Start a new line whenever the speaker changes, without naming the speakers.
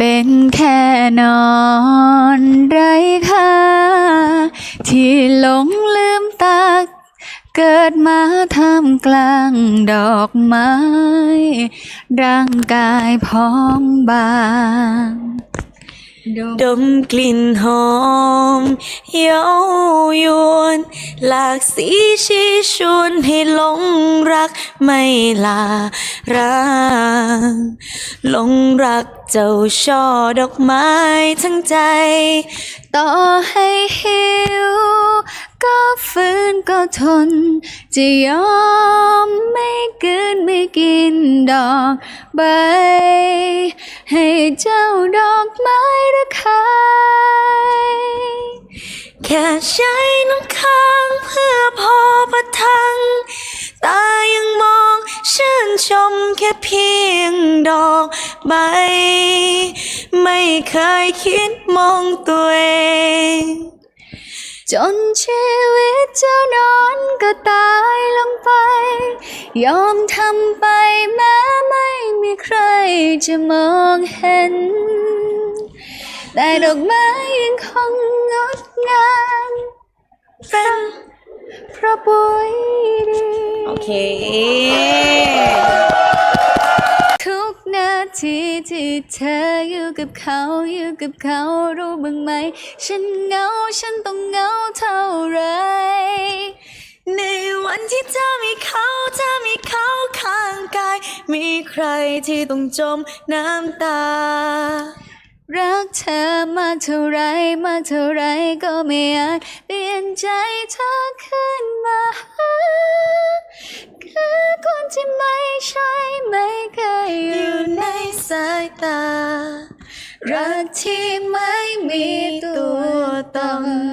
เป็นแค่นอนไร้ค่าที่หลงลืมตาเกิดมาทำกลางดอกไม้ ร่างกายพองบาง
ดมกลิ่นหอมเย้ายวนหลากสีชี้ชวนให้หลงรักไม่ลาร้าง หลงรักเจ้าช่อดอกไม้ทั้งใจ
ต่อให้หิว ก็ฝืนก็ทน จะยอมไม่กินไม่กินดอกใบ ให้เจ้าดอกไม้ระคาย
แค่ใช้น้ แค่เพียงดอกใบ ไม่เคยคิดมองตัวเอง
จนชีวิตเจ้านอนก็ตายลงไป ยอมทำไปแม้ไม่มีใครจะมองเห็น แต่ดอกไม้ยังคงงดงาม
เป็น
เพราะป่วยดี
โอเค
ทีที่เธออยู่กับเขาอยู่กับเขารู้บ้างไหม ฉันเหงาฉันต้องเหงาเท่าไร
ในวันที่เธอมีเขาเธอมีเขาข้างกาย มีใครที่ต้องจมน้ำตา
รักเธอมากเท่าไรมากเท่าไรก็ไม่อาจเปลี่ยนใจเธอขึ้น
ตา
รักที่ไม่มีตัวตน